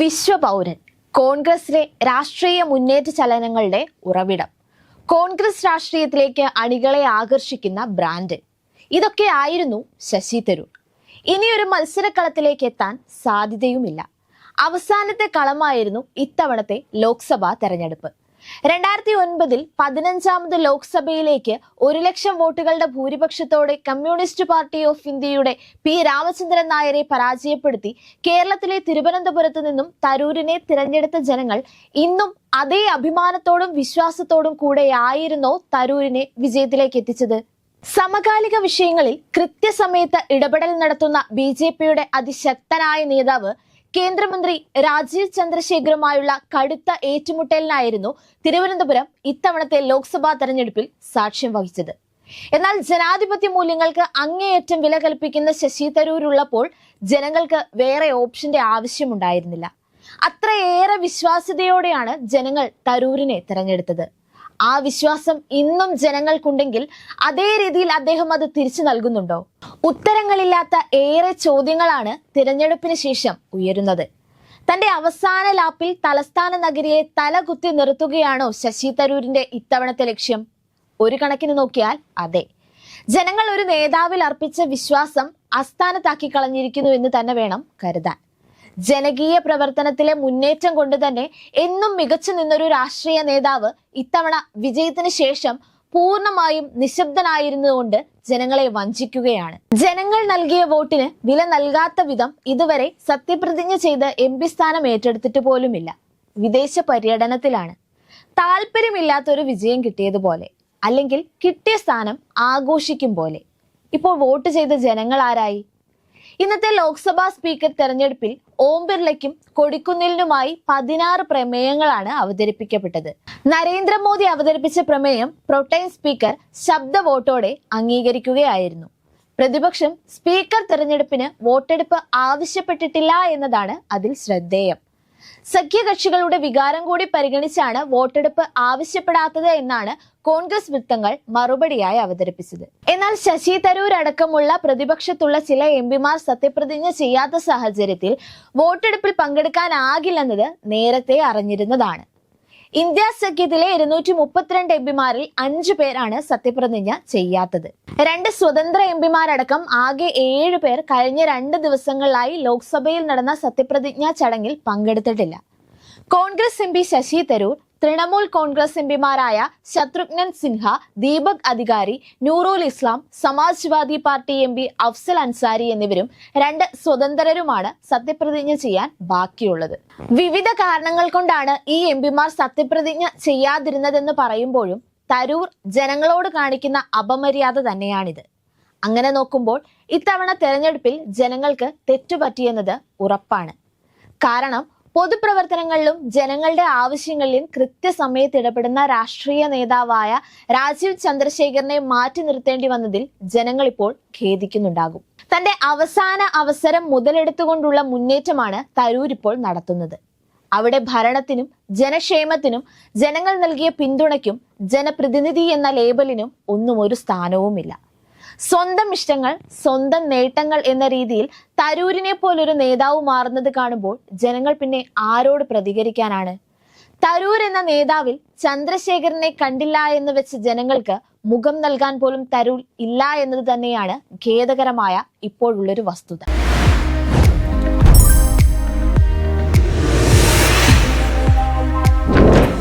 വിശ്വപൗരൻ കോൺഗ്രസിലെ രാഷ്ട്രീയ മുന്നേറ്റ ചലനങ്ങളുടെ ഉറവിടം. കോൺഗ്രസ് രാഷ്ട്രീയത്തിലേക്ക് അണികളെ ആകർഷിക്കുന്ന ബ്രാൻഡ്. ഇതൊക്കെ ആയിരുന്നു ശശി തരൂർ. ഇനിയൊരു മത്സരക്കളത്തിലേക്ക് എത്താൻ സാധ്യതയുമില്ല. അവസാനത്തെ കളമായിരുന്നു ഇത്തവണത്തെ ലോക്സഭാ തെരഞ്ഞെടുപ്പ്. രണ്ടായിരത്തി ഒൻപതിൽ പതിനഞ്ചാമത് ലോക്സഭയിലേക്ക് ഒരു ലക്ഷം വോട്ടുകളുടെ ഭൂരിപക്ഷത്തോടെ കമ്മ്യൂണിസ്റ്റ് പാർട്ടി ഓഫ് ഇന്ത്യയുടെ പി രാമചന്ദ്രൻ നായരെ പരാജയപ്പെടുത്തി കേരളത്തിലെ തിരുവനന്തപുരത്ത് നിന്നും തരൂരിനെ തിരഞ്ഞെടുത്ത ജനങ്ങൾ ഇന്നും അതേ അഭിമാനത്തോടും വിശ്വാസത്തോടും കൂടെയായിരുന്നോ തരൂരിനെ വിജയത്തിലേക്ക് എത്തിച്ചത്? സമകാലിക വിഷയങ്ങളിൽ കൃത്യസമയത്ത് ഇടപെടൽ നടത്തുന്ന ബി അതിശക്തനായ നേതാവ് കേന്ദ്രമന്ത്രി രാജീവ് ചന്ദ്രശേഖറുമായുള്ള കടുത്ത ഏറ്റുമുട്ടലിനായിരുന്നു തിരുവനന്തപുരം ഇത്തവണത്തെ ലോക്സഭാ തെരഞ്ഞെടുപ്പിൽ സാക്ഷ്യം വഹിച്ചത്. എന്നാൽ ജനാധിപത്യ മൂല്യങ്ങൾക്ക് അങ്ങേയറ്റം വില കൽപ്പിക്കുന്ന ശശി തരൂരുള്ളപ്പോൾ ജനങ്ങൾക്ക് വേറെ ഓപ്ഷന്റെ ആവശ്യമുണ്ടായിരുന്നില്ല. അത്രയേറെ വിശ്വാസ്യതയോടെയാണ് ജനങ്ങൾ തരൂരിനെ തെരഞ്ഞെടുത്തത്. ആ വിശ്വാസം ഇന്നും ജനങ്ങൾക്കുണ്ടെങ്കിൽ അതേ രീതിയിൽ അദ്ദേഹം അത് തിരിച്ചു നൽകുന്നുണ്ടോ? ഉത്തരങ്ങളില്ലാത്ത ഏറെ ചോദ്യങ്ങളാണ് തിരഞ്ഞെടുപ്പിന് ശേഷം ഉയരുന്നത്. തന്റെ അവസാന ലാപ്പിൽ തലസ്ഥാന നഗരിയെ തലകുത്തി നിർത്തുകയാണോ ശശി തരൂരിന്റെ ഇത്തവണത്തെ ലക്ഷ്യം? ഒരു കണക്കിന് നോക്കിയാൽ അതെ. ജനങ്ങൾ ഒരു നേതാവിൽ അർപ്പിച്ച വിശ്വാസം അസ്ഥാനത്താക്കി കളഞ്ഞിരിക്കുന്നു എന്ന് തന്നെ വേണം കരുതാൻ. ജനകീയ പ്രവർത്തനത്തിലെ മുന്നേറ്റം കൊണ്ട് തന്നെ എന്നും മികച്ചു നിന്നൊരു രാഷ്ട്രീയ നേതാവ് ഇത്തവണ വിജയത്തിന് ശേഷം പൂർണമായും നിശബ്ദനായിരുന്നുകൊണ്ട് ജനങ്ങളെ വഞ്ചിക്കുകയാണ്. ജനങ്ങൾ നൽകിയ വോട്ടിന് വില നൽകാത്ത വിധം ഇതുവരെ സത്യപ്രതിജ്ഞ ചെയ്ത് എം പി സ്ഥാനം ഏറ്റെടുത്തിട്ട് പോലുമില്ല. വിദേശ പര്യടനത്തിലാണ്. താല്പര്യമില്ലാത്തൊരു വിജയം കിട്ടിയതുപോലെ അല്ലെങ്കിൽ കിട്ടിയ സ്ഥാനം ആഘോഷിക്കും പോലെ. ഇപ്പോൾ വോട്ട് ചെയ്ത ജനങ്ങൾ ആരായി? ഇന്നത്തെ ലോക്സഭാ സ്പീക്കർ തെരഞ്ഞെടുപ്പിൽ ഓം ബിർളയ്ക്കും കൊടിക്കുന്നിലിനുമായി പതിനാറ് പ്രമേയങ്ങളാണ് അവതരിപ്പിക്കപ്പെട്ടത്. നരേന്ദ്രമോദി അവതരിപ്പിച്ച പ്രമേയം പ്രൊട്ടൈൻ സ്പീക്കർ ശബ്ദ വോട്ടോടെ അംഗീകരിക്കുകയായിരുന്നു. പ്രതിപക്ഷം സ്പീക്കർ തെരഞ്ഞെടുപ്പിന് വോട്ടെടുപ്പ് ആവശ്യപ്പെട്ടിട്ടില്ല എന്നതാണ് അതിൽ ശ്രദ്ധേയം. സഖ്യകക്ഷികളുടെ വികാരം കൂടി പരിഗണിച്ചാണ് വോട്ടെടുപ്പ് ആവശ്യപ്പെടാത്തത് എന്നാണ് കോൺഗ്രസ് വൃത്തങ്ങൾ മറുപടിയായി അവതരിപ്പിച്ചത്. എന്നാൽ ശശി തരൂർ അടക്കമുള്ള പ്രതിപക്ഷത്തുള്ള ചില എം പിമാർ സത്യപ്രതിജ്ഞ ചെയ്യാത്ത സാഹചര്യത്തിൽ വോട്ടെടുപ്പിൽ പങ്കെടുക്കാനാകില്ലെന്നത് നേരത്തെ അറിഞ്ഞിരുന്നതാണ്. ഇന്ത്യ സഖ്യത്തിലെ ഇരുന്നൂറ്റി മുപ്പത്തിരണ്ട് എം പിമാരിൽ അഞ്ചു പേരാണ് സത്യപ്രതിജ്ഞ ചെയ്യാത്തത്. രണ്ട് സ്വതന്ത്ര എം പിമാരടക്കം ആകെ ഏഴ് പേർ കഴിഞ്ഞ രണ്ട് ദിവസങ്ങളിലായി ലോക്സഭയിൽ നടന്ന സത്യപ്രതിജ്ഞാ ചടങ്ങിൽ പങ്കെടുത്തിട്ടില്ല. Congress M P Shashi Tharoor Trinamool Congress M പിമാരായ Shatrughan Sinha Deepak Adhikari Nurul Islam Samajwadi party M P Afzal Ansari എന്നിവരും രണ്ട് സ്വതന്ത്രരുമാണ് സത്യപ്രതിജ്ഞ ചെയ്യാൻ ബാക്കിയുള്ളത്. വിവിധ കാരണങ്ങൾ കൊണ്ടാണ് ഈ എം പിമാർ സത്യപ്രതിജ്ഞ ചെയ്യാതിരുന്നതെന്ന് പറയുമ്പോഴും തരൂർ ജനങ്ങളോട് കാണിക്കുന്ന അപമര്യാദ തന്നെയാണിത്. അങ്ങനെ നോക്കുമ്പോൾ ഇത്തവണ തെരഞ്ഞെടുപ്പിൽ ജനങ്ങൾക്ക് തെറ്റുപറ്റിയെന്നത് ഉറപ്പാണ്. കാരണം പൊതുപ്രവർത്തനങ്ങളിലും ജനങ്ങളുടെ ആവശ്യങ്ങളിലും കൃത്യസമയത്ത് ഇടപെടുന്ന രാഷ്ട്രീയ നേതാവായ രാജീവ് ചന്ദ്രശേഖരനെ മാറ്റി നിർത്തേണ്ടി വന്നതിൽ ജനങ്ങൾ ഇപ്പോൾ ഖേദിക്കുന്നുണ്ടാകും. തന്റെ അവസാന അവസരം മുതലെടുത്തുകൊണ്ടുള്ള മുന്നേറ്റമാണ് തരൂർ ഇപ്പോൾ നടത്തുന്നത്. അവിടെ ഭരണത്തിനും ജനക്ഷേമത്തിനും ജനങ്ങൾ നൽകിയ പിന്തുണയ്ക്കും ജനപ്രതിനിധി എന്ന ലേബലിനും ഒന്നും ഒരു സ്ഥാനവുമില്ല. സ്വന്തം ഇഷ്ടങ്ങൾ സ്വന്തം നേട്ടങ്ങൾ എന്ന രീതിയിൽ തരൂരിനെ പോലൊരു നേതാവ് മാറുന്നത് കാണുമ്പോൾ ജനങ്ങൾ പിന്നെ ആരോട് പ്രതികരിക്കാനാണ്? തരൂർ എന്ന നേതാവിൽ ചന്ദ്രശേഖരനെ കണ്ടില്ല എന്ന് വെച്ച് ജനങ്ങൾക്ക് മുഖം നൽകാൻ പോലും തരൂർ ഇല്ല എന്നത് തന്നെയാണ് ഖേദകരമായ ഇപ്പോഴുള്ളൊരു വസ്തുത.